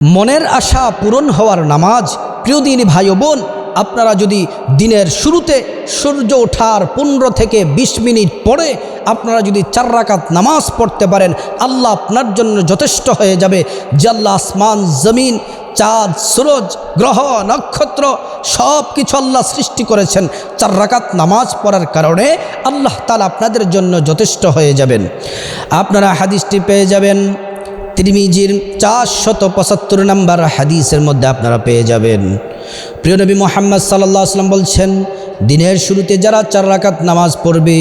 মনের আশা পূরণ হওয়ার নামাজ। প্রিয় দিনী ভাই বোন, আপনারা যদি দিনের শুরুতে সূর্য ওঠার পনেরো থেকে ২০ মিনিট পরে আপনারা যদি চার রাকাত নামাজ পড়তে পারেন, আল্লাহ আপনার জন্য যথেষ্ট হয়ে যাবে। আল্লাহ আসমান, জমিন, চাঁদ, সুরজ, গ্রহ, নক্ষত্র সব কিছু আল্লাহ সৃষ্টি করেছেন। চার রাকাত নামাজ পড়ার কারণে আল্লাহ তালা আপনাদের জন্য যথেষ্ট হয়ে যাবেন। আপনারা হাদিসটি পেয়ে যাবেন তিরমিজির চারশত পঁচাত্তর নম্বর হাদিসের মধ্যে আপনারা পেয়ে যাবেন। প্রিয় নবী মোহাম্মদ সাল্লাহ আসলাম বলছেন, দিনের শুরুতে যারা চার রাকাত নামাজ পড়বে,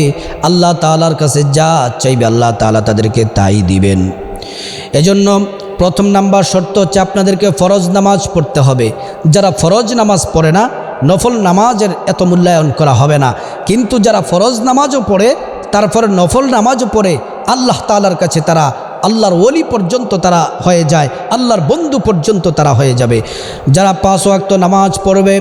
আল্লাহ তালার কাছে যা চাইবে আল্লাহ তালা তাদেরকে তাই দিবেন। এজন্য প্রথম নাম্বার শর্ত হচ্ছে আপনাদেরকে ফরজ নামাজ পড়তে হবে। যারা ফরজ নামাজ পড়ে না, নফল নামাজের এত মূল্যায়ন করা হবে না। কিন্তু যারা ফরজ নামাজও পড়ে, তারপরে নফল নামাজও পড়ে, আল্লাহ তালার কাছে তারা আল্লাহর ওলি পর্যন্ত তারা হয়ে যায়, আল্লাহর বন্ধু পর্যন্ত তারা হয়ে যাবে। যারা পাঁচ ওয়াক্ত নামাজ পড়বে,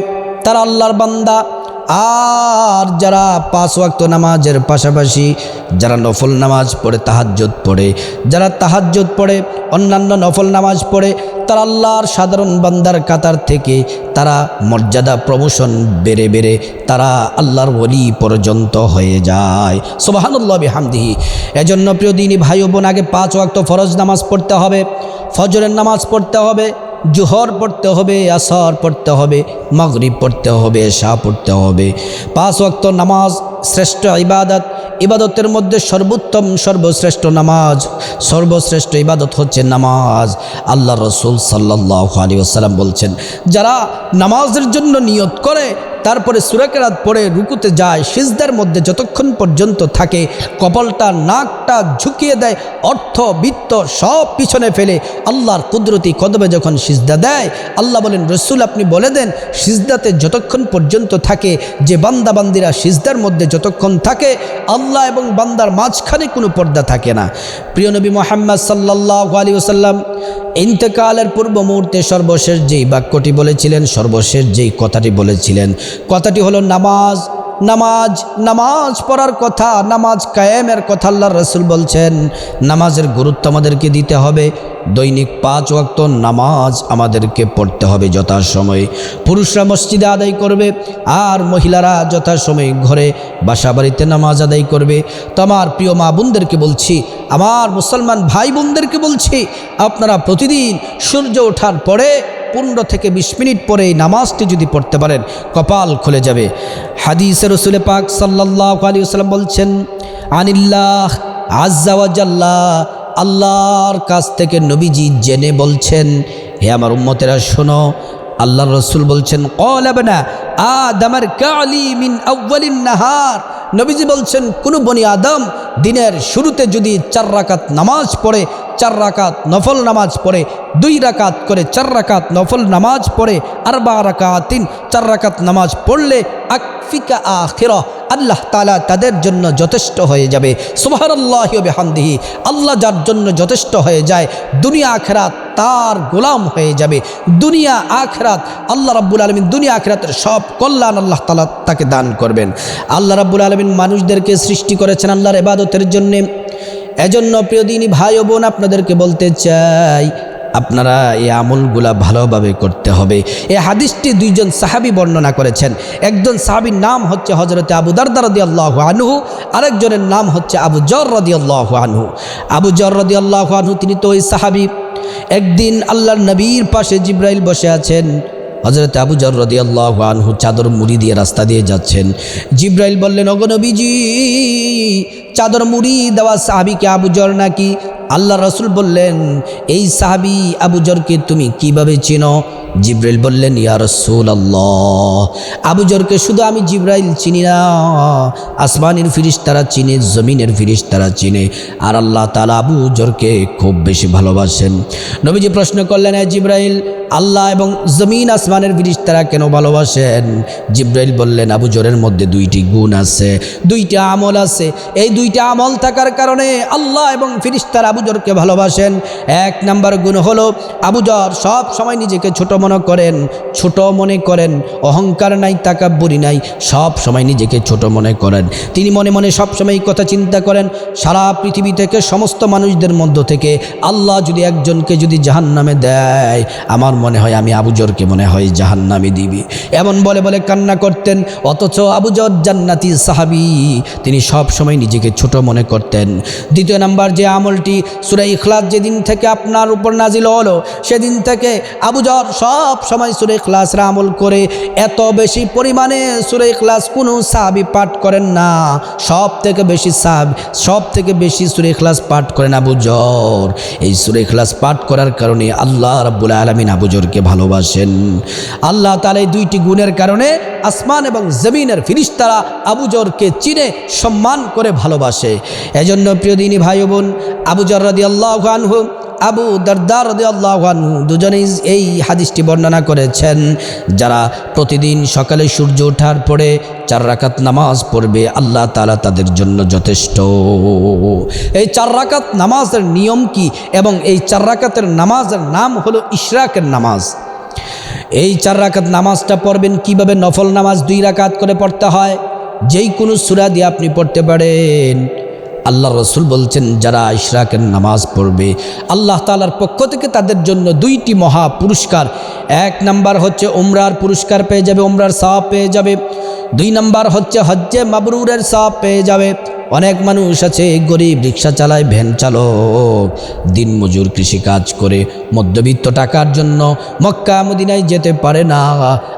তারা আল্লাহর বান্দা। আর যারা পাঁচ ওয়াক্ত নামাজের পাশাপাশি যারা নফল নামাজ পড়ে তাহাজ্জত পড়ে, যারা তাহাজ্জত পড়ে, অন্যান্য নফল নামাজ পড়ে, তারা আল্লাহর সাধারণ বান্দার কাতার থেকে তারা মর্যাদা প্রমোশন বেড়ে বেড়ে তারা আল্লাহর ওলি পর্যন্ত হয়ে যায়। সোবাহানুল্লাহ বিহামদিহি। এজন্য প্রিয় দিনই ভাই বোন, আগে পাঁচ ওয়াক্ত ফরজ নামাজ পড়তে হবে, ফজরের নামাজ পড়তে হবে জোহর পড়তে হবে, আসর পড়তে হবে, মগরিব পড়তে হবে শাহ পড়তে হবে। পাঁচ অক্ত নামাজ শ্রেষ্ঠ ইবাদত, ইবাদতের মধ্যে সর্বোত্তম, সর্বশ্রেষ্ঠ নামাজ। সর্বশ্রেষ্ঠ ইবাদত হচ্ছে নামাজ। আল্লাহ রসুল সাল্লাহ আলী আসসালাম বলছেন, যারা নামাজের জন্য নিয়ত করে তারপরে সুরাকেরাত পরে রুকুতে যায়, সিজদার মধ্যে যতক্ষণ পর্যন্ত থাকে, কপালটা, নাকটা ঝুঁকিয়ে দেয়, অর্থ, বিত্ত সব পিছনে ফেলে আল্লাহর কুদরতি কদমে যখন সিজদা দেয়, আল্লাহ বলেন, রসুল, আপনি বলে দেন, সিজদাতে যতক্ষণ পর্যন্ত থাকে, যে বান্দা বান্দিরা সিজদার মধ্যে যতক্ষণ থাকে, আল্লাহ এবং বান্দার মাঝখানে কোনো পর্দা থাকে না। প্রিয় নবী মোহাম্মদ সাল্লাহ আলী ওসাল্লাম ইন্তেকালের পূর্ব মুহূর্তে সর্বশেষ যেই বাক্যটি বলেছিলেন, সর্বশেষ যেই কথাটি বলেছিলেন কথাটি হলো নামাজ নামাজ নামাজ পড়ার কথা, নামাজ কায়েমের কথা আল্লাহ রসুল বলছেন। নামাজের গুরুত্ব আমাদেরকে দিতে হবে। দৈনিক পাঁচ ওয়াক্ত নামাজ আমাদেরকে পড়তে হবে যথাসময়ে। পুরুষরা মসজিদে আদায় করবে আর মহিলারা যথাসময়ে ঘরে বাসা বাড়িতে নামাজ আদায় করবে। তো আমার প্রিয় মা বোনদেরকে বলছি, আমার মুসলমান ভাই বোনদেরকে বলছি, আপনারা প্রতিদিন সূর্য ওঠার পরে পনেরো থেকে বিশ মিনিট পরে এই নামাজটি যদি পড়তে পারেন, কপাল খুলে যাবে। হাদিসের রসুলে পাক সাল্লাহ আলী সাল্লাম বলছেন, আনিল্লাহ আজ্জাওয়াজাল্লাহ আল্লাহর কাছ থেকে নবীজি জেনে বলছেন, হে আমার উম্মতেরা, শোনো, আল্লাহর রসুল বলছেন কলাবনা আদামার কালি আউ্বালিন নাহার নবীজি বলছেন, কোনো বনি আদম দিনের শুরুতে যদি চার রাকাত নামাজ পড়ে চার রাকাত নফল নামাজ পড়ে, দুই রাকাত করে চার রাকাত নফল নামাজ পড়ে আর বা রাকাত তিন চার রাকাত নামাজ পড়লে আকফিকা আখির, আল্লাহ তালা তাদের জন্য যথেষ্ট হয়ে যাবে। সুবাহার আল্লাহ হামদিহি আল্লাহ যার জন্য যথেষ্ট হয়ে যায়, দুনিয়া আখরাত তার গোলাম হয়ে যাবে। দুনিয়া আখরাত, আল্লাহ রাব্বুল আলমিন দুনিয়া আখরাতের সব কল্যাণ আল্লাহ তালা তাকে দান করবেন। আল্লাহ রাব্বুল আলমিন মানুষদেরকে সৃষ্টি করেছেন আল্লাহর এবাদতের জন্যে। এজন্য প্রিয় দিনই ভাই ও বোন, আপনাদেরকে বলতে চাই, আপনারা এই আমলগুলা ভালোভাবে করতে হবে। এই হাদিসটি দুইজন সাহাবি বর্ণনা করেছেন। একজন সাহাবির নাম হচ্ছে হজরতে আবু দারদা রদি আল্লাহ আনহু, আরেকজনের নাম হচ্ছে আবু জর রদি আল্লাহ আনহু। আবু জর রদি আল্লাহ আনহু, তিনি তো ওই সাহাবি। একদিন আল্লাহর নবীর পাশে জিব্রাইল বসে আছেন। হজরত আবু জর রদি আল্লাহ আনহু চাদর মুড়ি দিয়ে রাস্তা দিয়ে যাচ্ছেন। জিব্রাইল বললেন অগনবীজি চাদর মুড়ি দেওয়া সাহাবিকে আবু জর নাকি? আল্লাহ রসুল বললেন, এই সাহাবি আবু জরকে তুমি কীভাবে চিনো? জিব্রাইল বললেন, ইয়া রসুল আল্লাহ আবু জরকে শুধু আমি জিব্রাইল চিনি না, আসমানের ফিরিস তারা চিনে, জমিনের ফিরিস তারা চিনে, আর আল্লাহ তালা আবু জরকে খুব বেশি ভালোবাসেন। নবীজি প্রশ্ন করলেন জিব্রাইল আল্লাহ এবং জমিন আসমানের ফিরিস তারা কেন ভালোবাসেন? জিব্রাইল বললেন, আবু জোরের মধ্যে দুইটি গুণ আছে, দুইটা আমল আছে। এই দুইটা আমল থাকার কারণে আল্লাহ এবং ফিরিস্তার আবুজরকে ভালোবাসেন। এক নাম্বার গুণ হলো আবুজর সব সময় নিজেকে ছোট মনে করেন, ছোট মনে করেন, অহংকার নাই, তাকাব্বুরি নাই, সব সময় নিজেকে ছোট মনে করেন। তিনি মনে মনে সব সময় কথা চিন্তা করেন, সারা পৃথিবী থেকে সমস্ত মানুষদের মধ্য থেকে আল্লাহ যদি একজনকে যদি জাহান্নামে দেয়, আমার মনে হয়, আমি আবুজরকে মনে হয় জাহান্নামে দিবি। এমন বলে বলে কান্না করতেন, অথচ আবুজর জান্নাতি সাহাবি, তিনি সব সময় নিজেকে ছোট মনে করতেন। দ্বিতীয় নাম্বার যে আমলটি সুরাই ইখলাস যেদিন থেকে আপনার উপর নাজিল হলো, সেদিন থেকে আবুজর সব সময় সুরে ইখলাসরা আমল করে, এত বেশি পরিমাণে সুরে ইখলাস কোনো সাহাবি পাঠ করেন না। সব থেকে বেশি সাহাব, সব থেকে বেশি সুরে ইখলাস পাঠ করেন আবুজর এই সুরে ইখলাস পাঠ করার কারণে আল্লাহ রাব্বুল আলমিন আবুজরকে ভালোবাসেন। আল্লাহ তালা এই দুইটি গুণের কারণে আসমান এবং জমিনের ফিরিস্তারা আবুজরকে চিনে, সম্মান করে ভালোবাসে। এজন্য প্রিয় দিনী ভাই বোন আবুজর রাদি আল্লাহ আনহু আবু দরদার রদি আল্লাহ দুজনেই এই হাদিসটি বর্ণনা করেছেন। যারা প্রতিদিন সকালে সূর্য ওঠার পরে চার রাকাত নামাজ পড়বে, আল্লাহ তালা তাদের জন্য যথেষ্ট। এই চার রাকাত নামাজের নিয়ম কি? এবং এই চার রাকাতের নামাজের নাম হলো ইশরাকের নামাজ। এই চার রাকাত নামাজটা পড়বেন কীভাবে? নফল নামাজ দুই রাকাত করে পড়তে হয়। যেই কোনো সুরা দিয়ে আপনি পড়তে পারেন। আল্লাহ রসুল বলছেন, যারা ইশরাকের নামাজ পড়বে, আল্লাহ তালার পক্ষ থেকে তাদের জন্য দুইটি মহা পুরস্কার। এক নাম্বার হচ্ছে উমরার পুরস্কার পেয়ে যাবে, উমরার সাপ পেয়ে যাবে। দুই নাম্বার হচ্ছে হজ্জে মাবরুরের সাপ পেয়ে যাবে। অনেক মানুষ আছে, গরিব রিক্সা চালায়, ভ্যান চালক। দিনমজুর কৃষিকাজ করে মধ্যবিত্ত টাকার জন্য মক্কা মদিনায় যেতে পারে না।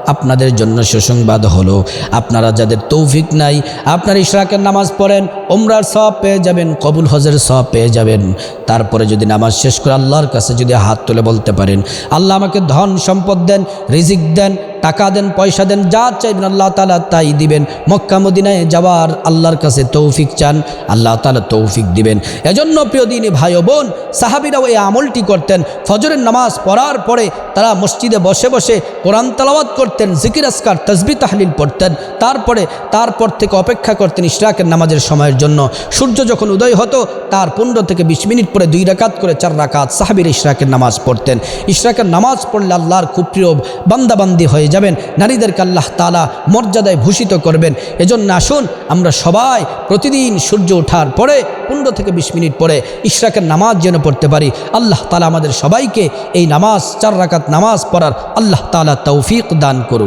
আপনাদের জন্য সুসংবাদ হলো, আপনারা যাদের তৌফিক নাই, আপনার ইশরাকের নামাজ পড়েন ওমরার সব পেয়ে যাবেন, কবুল হজের সব পেয়ে যাবেন। তারপরে যদি নামাজ শেষ করে আল্লাহর কাছে যদি হাত তুলে বলতে পারেন, আল্লাহ আমাকে ধন সম্পদ দেন, রিজিক দেন টাকা দেন, পয়সা দেন, যা চাইবেন আল্লাহ তালা তাই দিবেন। মক্কা, মদিনায় যাওয়ার আল্লাহর কাছে তৌফিক চান, আল্লাহ তালা তৌফিক দিবেন। এজন্য প্রিয় দিনী ভাই বোন, সাহাবিরাও এই আমলটি করতেন। ফজরের নামাজ পড়ার পরে তারা মসজিদে বসে বসে কোরআন তালাওয়াত করতেন, জিকির আসকার তসবি তাহলিল পড়তেন। তারপরে, তারপর থেকে অপেক্ষা করতেন ইশরাকের নামাজের সময়ের জন্য। সূর্য যখন উদয় হতো, তার পনেরো থেকে বিশ মিনিট পরে দুই রাকাত করে চার রাকাত সাহাবির ইশরাকের নামাজ পড়তেন। ইশরাকের নামাজ পড়লে আল্লাহর খুব প্রিয় বান্দাবান্দি হয়ে যাবেন, নারীদেরকে আল্লাহ তালা মর্যাদায় ভূষিত করবেন। এজন্য আসুন, আমরা সবাই প্রতিদিন সূর্য ওঠার পরে, পনেরো থেকে বিশ মিনিট পরে ইশরাকের নামাজ যেন পড়তে পারি। আল্লাহ তালা আমাদের সবাইকে এই নামাজ, চার রাকাত নামাজ পড়ার আল্লাহ তালা তৌফিক দান করুন